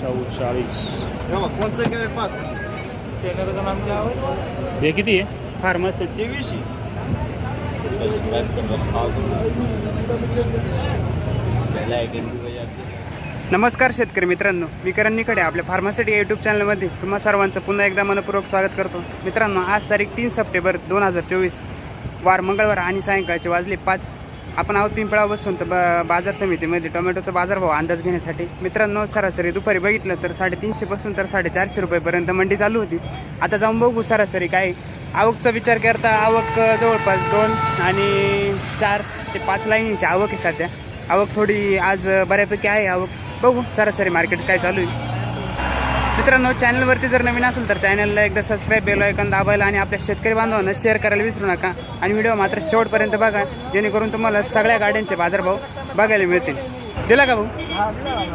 शाहू चाळीस कोणचं केलं पाच? हे किती आहे? फार्मस. तेवीसशे. नमस्कार शेतकरी मित्रांनो मी करण निकडे आपल्या फार्मासिटी यूट्यूब चॅनलमध्ये तुम्हा सर्वांचं पुन्हा एकदा मनपूर्वक स्वागत करतो. मित्रांनो आज तारीख तीन सप्टेंबर दोन हजार चोवीस. वार मंगळवार आणि सायंकाळचे वाजले पाच. आपण आहोत पिंपळा बसून तर ब बाजार समितीमध्ये टोमॅटोचा बाजारभाव अंदाज घेण्यासाठी. मित्रांनो सरासरी दुपारी बघितलं तर साडेतीनशेपासून तर साडेचारशे रुपयेपर्यंत मंडी चालू होती. आता जाऊन बघू सरासरी काय आवकचा विचार करता आवक जवळपास दोन आणि चार ते पाच लाईनची आवक आहे सध्या. आवक थोडी आज बऱ्यापैकी आहे. आवक बघू सरासरी मार्केट काय चालू आहे. मित्रांनो चॅनलवरती जर नवीन असेल तर चॅनलला एकदा सबस्क्राईब बेल ऐकून दाबायला आणि आपल्या शेतकरी बांधवांना शेअर करायला विसरू नका. आणि व्हिडिओ मात्र शेवटपर्यंत बघा जेणेकरून तुम्हाला सगळ्या गाड्यांचे बाजारभाव बघायला मिळतील. दिला का भाऊ?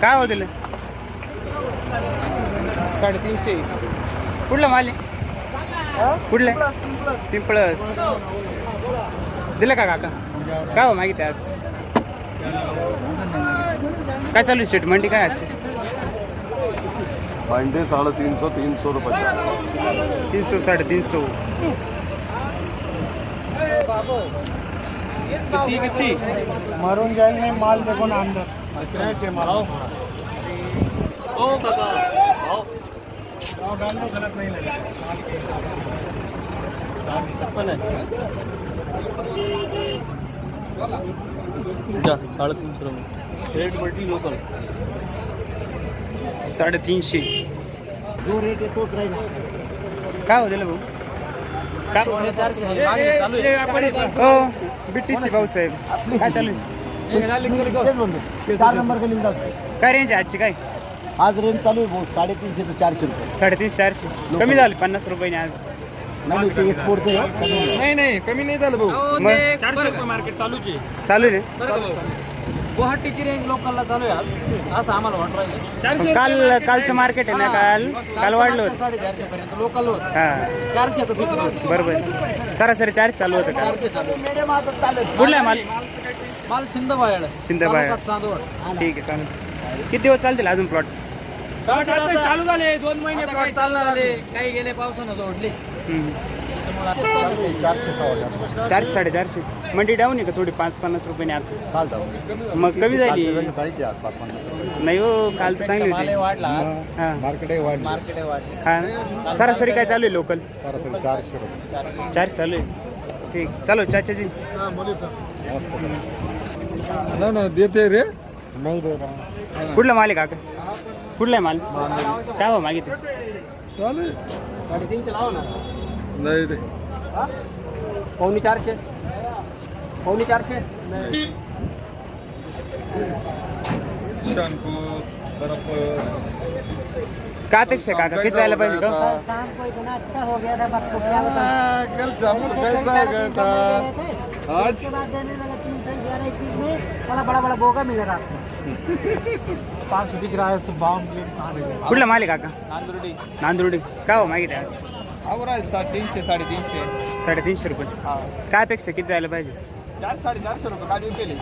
काय हो दिलं? साडेतीनशे. कुठला माल कुठलं पिंपळस दिलं का काका? काय हो मागितलं आज? काय चालू शेट मंडी काय आजची अंडे साढ़े तीन सौ तीन सौ रुपये तीन सौ साढ़े तीन सौ किती किती? मारून जाईल नाही माल देखो ना अंदर अचराचे माल गलत नहीं लगा साडेतीनशे रुपये. रेट पडली लोकल. साडेतीनशे. जो रेट आहे तोच राहील. काय हो दिलं भाऊ? काय? हो बीटीसी भाऊसाहेब काय चालू आहे? चार नंबर के लिहिलं काय रेंज आहे आजची काय? आज रेंज चालू आहे भाऊ. साडेतीनशे ते चारशे रुपये. साडेतीनशे चारशे. कमी झाले पन्नास रुपयाने आज. नाही ते एक्सपोर्टचं नाही नाही कमी नाही झालं भाऊ. मग? चारशे रुपये मार्केट चालूच आहे. चालू भाऊ? गुवाहाटीची रेंज लोकलला चालू आहे आज. असं आम्हाला वाटू राहिलं ना काल कालचं मार्केट आहे ना काल? काल वाढलं होतं. साडेचारशे पर्यंत लोकल होत. हां. चारशे आता फिक्स होत. बरोबर. सरासरी चारशे चालू होतं का चारशे चालू. आहे. मीडियम आता चालेल कुठला आहे माल? माल सिंधबायड सिंधबायड. चांदवड. ठीक आहे चालेल. किती दिवस चालतील अजून प्लॉट चालू झाले दोन महिने चालणार आले काही गेले पावसानं जोडले. चारशे सव्वा चारशे. साडेचारशे मंडी डाऊन आहे का थोडी? पाच पन्नास रुपयाने आता. चालतं मग कमी झाली. नाही हो काल तर चांगली होती. वाढला. हां. मार्केटही मार्केट वाढले. हां. सरासरी काय चालू आहे लोकल? सरासरी चारशे रुपये. चारशे चालू आहे. ठीक. चालू चाचाजी. ना ना देते रे. नाही दे कुठला माल आहे काका? कुठला आहे माल? काय हो मागितलं? साडेतीनशे लावा ना. नाही दे पावणे चारशे. पावणे चारशे. शॅम्पू बर्फ काय अपेक्षा आहे काका? किती जायला पाहिजे का शाम को इतना अच्छा हो गया था बस को क्या बताऊं कल शैम्पू कैसा गया था आज उसके बाद देने लगा तीन सौ ग्यारह इक्कीस में साला बड़ा बड़ा बोगा मिलेगा आपको पाच सौ दिख रहा तो बाम कहाँ मिलेगा कुठला माल आहे काका? नांदुर्डी. नांदुर्डी. काय हो मागितलं आज? अवरा साडेतीनशे साडेतीनशे. साडेतीनशे रुपये. काय अपेक्षा किती जायला पाहिजे? चार साडेचारशे रुपये गाडी केली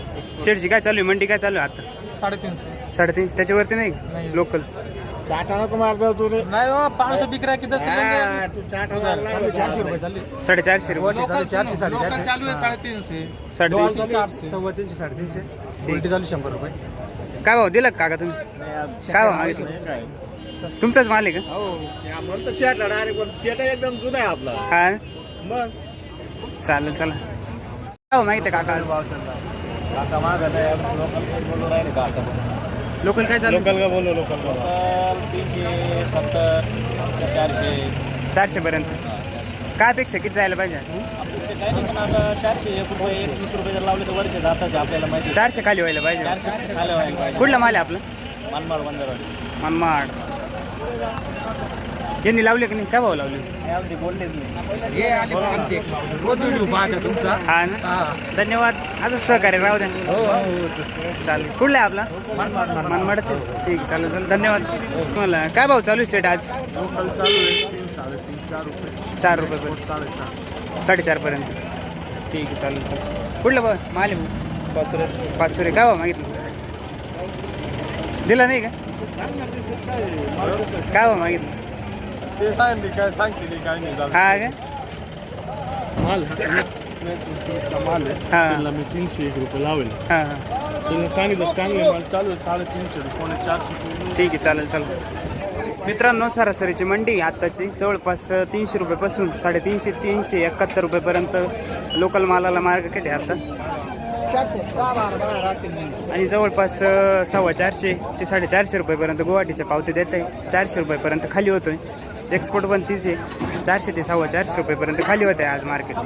शेडची काय चालू आहे? मंडी काय चालू आहे आता? साडेतीनशे. साडेतीनशे. त्याच्यावरती नाही? लोकल चाटा को मार दो तूने नाही हो पाच सौ बिक रहा किधर हाँ, तू चाट चारशे रुपये चालली साडेचारशे रुपये. चारशे साडेचारशे चालू आहे साडेतीनशे. साडेतीनशे. चारशे. सव्वा तीनशे साडेतीनशे. उलटी झाली शंभर रुपये. काय भाव दिलं का काका तुम्ही? काय भाव? मागितलं तुमचाच माल आहे? का म्हणतो शेट डायरेक्ट पण शेट एकदम जुना आहे आपला. हा? मग? चालेल चला. काय भाव मागितलं काका आज काका? माग नाही लोकल बोलू राहिले काका लोकल काय चालू लोकल का बोलो लोकल का लोकल तीनशे सत्तर चारशे. चारशे पर्यंत. काय अपेक्षा किती जायला पाहिजे? अपेक्षा काही नाही पण आता चारशे एक रुपये एकवीस रुपये जर लावले तर वरचे जाताचे आपल्याला माहिती आहे. चारशे खाली व्हायला पाहिजे. चारशे खाले व्हायला पाहिजे. कुठला माल आहे आपलं? मनमाड बंदरवाडी मनमाड. यांनी लावले की नाही? काय भाव लावले? हा ना? धन्यवाद. असं सहकार्य राहू द्या. चालेल. कुठला आहे आपला? मनमाडच? ठीक आहे चालेल. चालेल धन्यवाद. तुम्हाला काय भाव चालू आहे सेट आज? चालू चार रुपये. रुपये पर्यंत. साडेचार. साडेचार पर्यंत. ठीक आहे चालेल चालेल. कुठलं बघ माल आहे भाऊ? पाच पाचशे रे काय भाव मागितलं? दिला नाही का? काय हो मागितलं? ते सांगते काय सांगते काय नाही हा काय माल हा माल आहे. हा. त्यांना मी तीनशे एक रुपये लावेल. हा. हा त्यांनी सांगितलं चांगले माल चालू आहे साडेतीनशे रुपये कोणी चारशे रुपये ठीक आहे चालेल चालेल. मित्रांनो सरासरीची मंडी आत्ताची. जवळपास तीनशे रुपयेपासून साडेतीनशे तीनशे एकाहत्तर रुपयेपर्यंत लोकल मालाला मार्केट आहे आता. आणि जवळपास सव्वा चारशे ते साडेचारशे रुपयेपर्यंत गुवाहाटीच्या पावते देत आहे चारशे रुपयेपर्यंत खाली होतोय. एक्सपोर्ट पण तीच आहे. चारशे ते सव्वा चारशे रुपयेपर्यंत खाली होत आहे आज मार्केट काय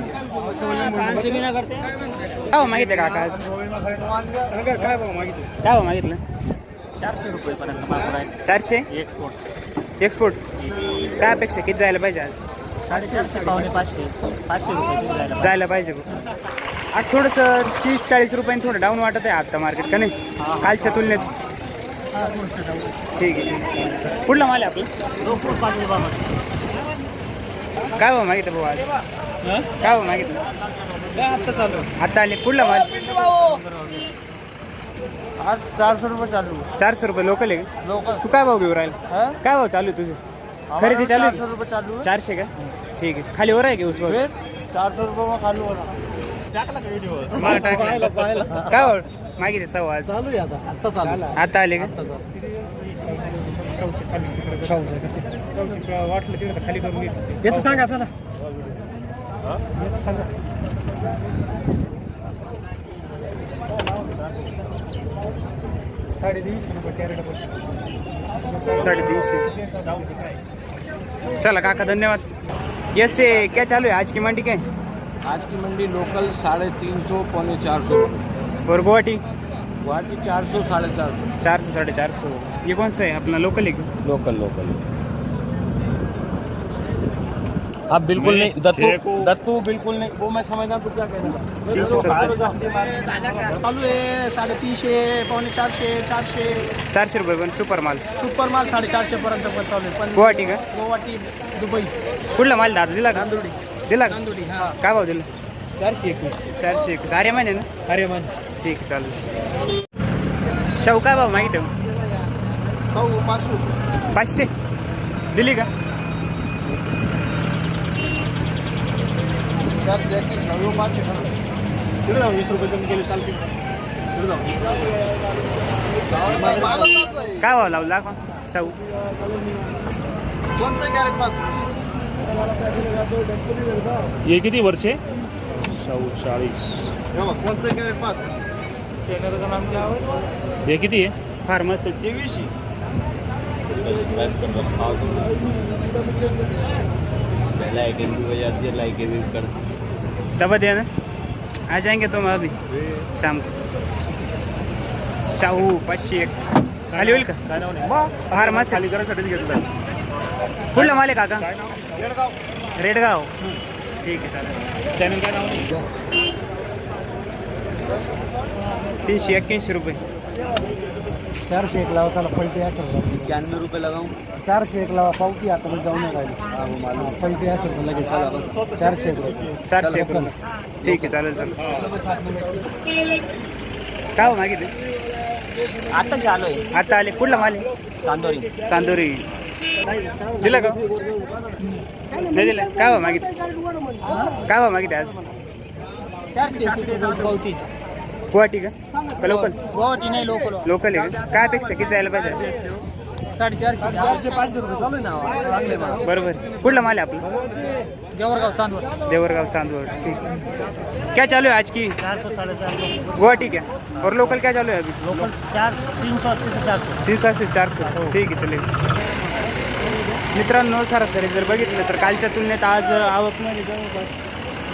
हो मागितलं काका आज? काय भाव मागितलं काय हो मागितलं? चारशे रुपयेपर्यंत आहे चारशे? एक्सपोर्ट एक्सपोर्ट काय अपेक्षा किती जायला पाहिजे आज? साडेचारशे पावणे पाचशे पाचशे रुपये जायला जायला पाहिजे बघ. आज थोडंसं तीस चाळीस रुपयांनी थोडं डाऊन वाटत आहे आता मार्केट का नाही? कालच्या तुलनेत. ठीक आहे ठीक आहे. कुठला माल आहे आपलं? काय भाव मागितलं भाऊ आज? काय भाव मागितलं? आता चालू? आता आले कुठला माल? आज चारशे रुपये चालू. चारशे रुपये लोकल आहे का? लोक तू काय भाव घेऊ राहिला? काय भाव चालू आहे तुझं? खरेदी चालू आहे? रुपये चालू चारशे का? ठीक आहे खाली वर आहे की उस चारशे रुपये मग खालू टाकला का व्हिडिओ मला टाक. काय भाव मागितले सव्वा आज चालू आहे आता आता चालू आता आले का? वाटलं तिकडे खाली करून घेत याचं सांगा। चला साडेतीनशे चला काका धन्यवाद। यस ये क्या चालू है? आज की मंडी क्या है आज की मंडी लोकल साढ़े तीन सौ पौने चार सौ। और गुवाहाटी? गुवाहाटी चार सौ साढ़े चार सौ। चार सौ साढ़े चार सौ। ये कौन सा है अपना लोकल है? क्या? लोकल लोकल आप बिल्कुल नहीं दत्तू दत्तू बिल्कुल नहीं वो मैं समझना तो क्या कहना चालू आहे साडेतीनशे पावणे चारशे चारशे चारशे रुपये पण सुपर माल. सुपर माल साडेचारशे पर्यंत पण चालू आहे. पण गुवाहाटी का? गुवाहाटी दुबई. कुठला माल दादा? दिला का? दिला का? हा. काय भाव दिला? चारशे एकवीस. चारशे एकवीस. अरे माहिती ना? अरे मन ठीक आहे चालेल. शाहू काय भाव माहिती आहे? सौ पाचशे. पाचशे. दिली का? चारशे एकवीस नऊ पाचशे तिकडे जाऊ वीस रुपये कमी केले चालतील. तिकडे जाऊ काय भाव लावला का शाहू. कॅरेट पाच? हे किती वर्षे? शाहू चाळीस. कॅरेट पाच? हे किती आहे? फार्मसी. तेवीसशे दबा दिया ना? आ जाएंगे तुम अभी शाम को। शाहू पाचशे एक। खाली होईल का? काय नाव नाही. फार्मसी खाली करायसाठीच घेतलं. कुठला माल आहे काका। बेळगाव रेडगाव. ठीक आहे चालेल. चॅनल काय नाव? नाही तीनशे एक्क्याऐंशी रुपये. चारशे एक लावा चला पैसे असं इक्यानवे रुपये लगाऊं चारशे एक लावा पावती आता पण जाऊन राहिले पैसे असं लगेच. चारशे एक रुपये. चारशे एक रुपये. ठीक आहे चालेल चालेल. काय हो मागितले? आता आलो आहे आता आले. कुठला माल आहे? चांदोरी. चांदोरी. दिला का? नाही दिलं. काय भाव मागितलं? काय भाव मागितलं आज? पावती. गुवाहाटी का? का लोकल गुवाहाटी. नाही लोकल लोकल आहे का? काय अपेक्षा? किती जायला पाहिजे? साडेचारशे. चारशे पाचशे रुपये चालू आहे ना चांगले माल. बरोबर. कुठला माल आहे आपला? देवरगाव चांदवड. देवरगाव चांदवड. ठीक क्या चालू है आज की? चार सौ साढ़े चार सौ गुवाहाटी क्या? और लोकल क्या चालू है अभी? लोकल चार तीन सौ अस्सी से चार सौ तीन सौ से चार सौ ठीक आहे चालेल. मित्रांनो सरासरी जर बघितलं तर कालच्या तुलनेत आज आवकमध्ये जवळपास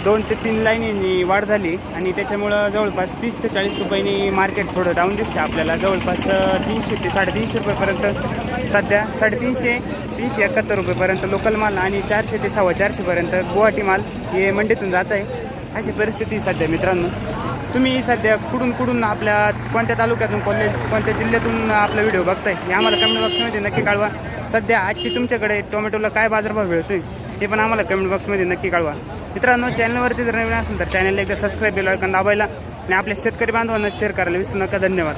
दोन ते तीन लाईनींनी वाढ झाली आणि त्याच्यामुळं जवळपास तीस ते चाळीस रुपयांनी मार्केट थोडं डाऊन दिसते आपल्याला जवळपास तीनशे ते साडेतीनशे रुपयेपर्यंत सध्या साडेतीनशे तीनशे एकाहत्तर रुपयेपर्यंत लोकल माल आणि चारशे ते सव्वा चारशेपर्यंत गुवाहाटी माल हे मंडीतून जात आहे. अशी परिस्थिती सध्या मित्रांनो. तुम्ही सध्या कुठून कुठून आपल्या कोणत्या तालुक्यातून कोणत्या कोणत्या जिल्ह्यातून आपला व्हिडिओ बघताय हे आम्हाला कमेंट बॉक्समध्ये नक्की कळवा. सध्या आजची तुमच्याकडे टोमॅटोला काय बाजारभाव मिळतोय ते पण आम्हाला कमेंट बॉक्समध्ये नक्की कळवा. मित्रांनो चॅनलवरती जर नवीन असेल तर चॅनलला एकदा सबस्क्राईब बेल आयकॉन दाबायला आणि आपल्या शेतकरी बांधवांना शेअर करायला विसरू नका. धन्यवाद.